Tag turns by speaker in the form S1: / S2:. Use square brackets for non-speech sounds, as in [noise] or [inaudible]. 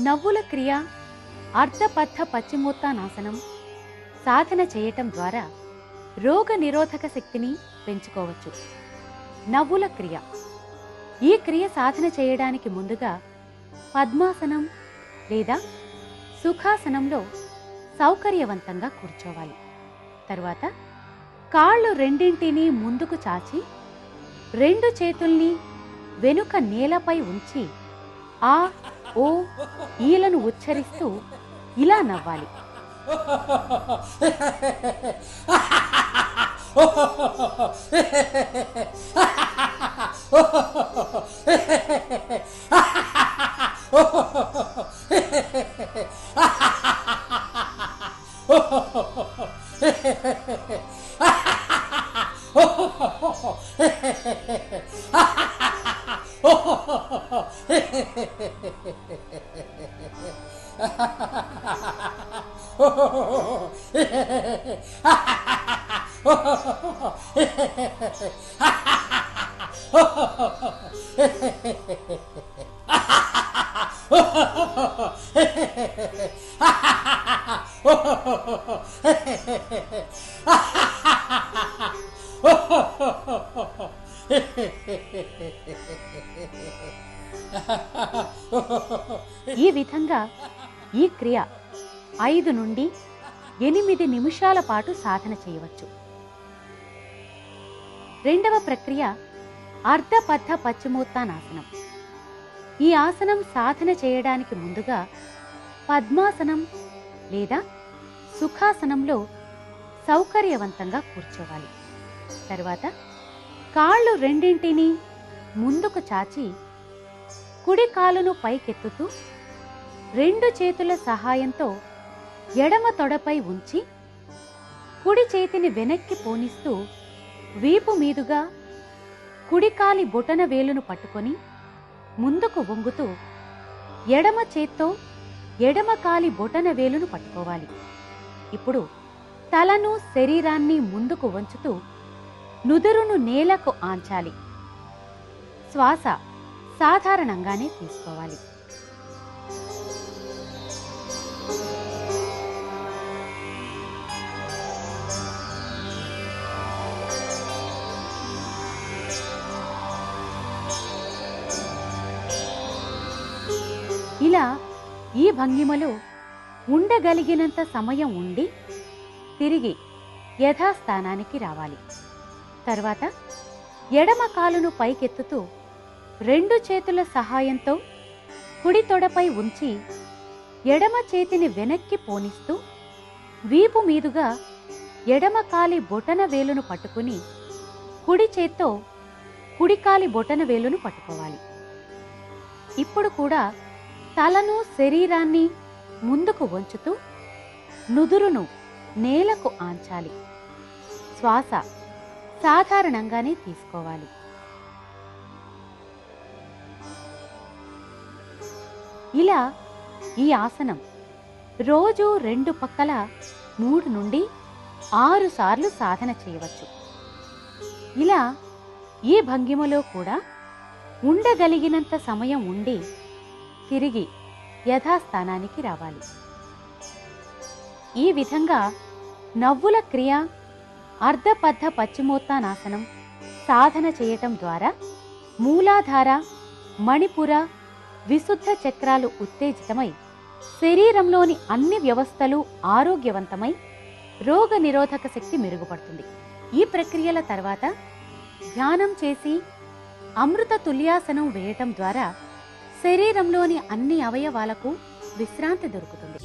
S1: నవ్వుల క్రియ అర్ధపద్ధ పశ్చిమోత్తానాసనం సాధన చేయటం ద్వారా రోగ నిరోధక శక్తిని పెంచుకోవచ్చు. నవ్వుల క్రియ. ఈ క్రియ సాధన చేయడానికి ముందుగా పద్మాసనం లేదా సుఖాసనంలో సౌకర్యవంతంగా కూర్చోవాలి. తర్వాత కాళ్ళు రెండింటినీ ముందుకు చాచి రెండు చేతుల్ని వెనుక నేలపై ఉంచి ఆ ఓ ఈలను ఉచ్చరిస్తూ ఇలా నవ్వాలి. [laughs] Ha ha ha ha! ఈ విధంగా ఈ క్రియ ఐదు నుండి ఎనిమిది నిమిషాల పాటు సాధన చేయవచ్చు. రెండవ ప్రక్రియ అర్ధపద్ధ పశ్చిమోత్తానాసనం ఈ ఆసనం సాధన చేయడానికి ముందుగా పద్మాసనం లేదా సుఖాసనంలో సౌకర్యవంతంగా కూర్చోవాలి. తర్వాత కాళ్ళు రెండింటినీ ముందుకు చాచి కుడి కాలును పైకెత్తుతూ రెండు చేతుల సహాయంతో ఎడమ తొడపై ఉంచి కుడి చేతిని వెనక్కి పోనిస్తూ వీపు మీదుగా కుడికాలి బొటన వేలును పట్టుకొని ముందుకు వంగుతూ ఎడమ చేత్తో ఎడమ కాలి బొటన వేలును పట్టుకోవాలి. ఇప్పుడు తలను శరీరాన్ని ముందుకు వంచుతూ నుదురును నేలకు ఆంచాలి. శ్వాస సాధారణంగానే తీసుకోవాలి. ఇలా ఈ భంగిమలో ఉండగలిగినంత సమయం ఉండి తిరిగి యథాస్థానానికి రావాలి. తర్వాత ఎడమ కాలును పైకెత్తుతూ రెండు చేతుల సహాయంతో కుడి తొడపై ఉంచి ఎడమ చేతిని వెనక్కి పోనిస్తూ వీపు మీదుగా ఎడమ కాలి బొటన వేలును పట్టుకుని కుడి చేత్తో కుడికాలి బొటన వేలును పట్టుకోవాలి. ఇప్పుడు కూడా తలను శరీరాన్ని ముందుకు వంచుతూ నుదురును నేలకు ఆంచాలి. శ్వాస సాధారణంగానే తీసుకోవాలి. ఇలా ఈ ఆసనం రోజు రెండు పక్కల మూడు నుండి ఆరు సార్లు సాధన చేయవచ్చు. ఇలా ఈ భంగిమలో కూడా ఉండగలిగినంత సమయం ఉండి తిరిగి యథాస్థానానికి రావాలి. ఈ విధంగా నవ్వుల క్రియ అర్ధపద్ధ పశ్చిమోత్తానాసనం సాధన చేయటం ద్వారా మూలాధార మణిపుర విశుద్ధ చక్రాలు ఉత్తేజితమై శరీరంలోని అన్ని వ్యవస్థలు ఆరోగ్యవంతమై రోగ నిరోధక శక్తి మెరుగుపడుతుంది. ఈ ప్రక్రియల తర్వాత ధ్యానం చేసి అమృత తుల్యాసనం వేయటం ద్వారా శరీరంలోని అన్ని అవయవాలకు విశ్రాంతి దొరుకుతుంది.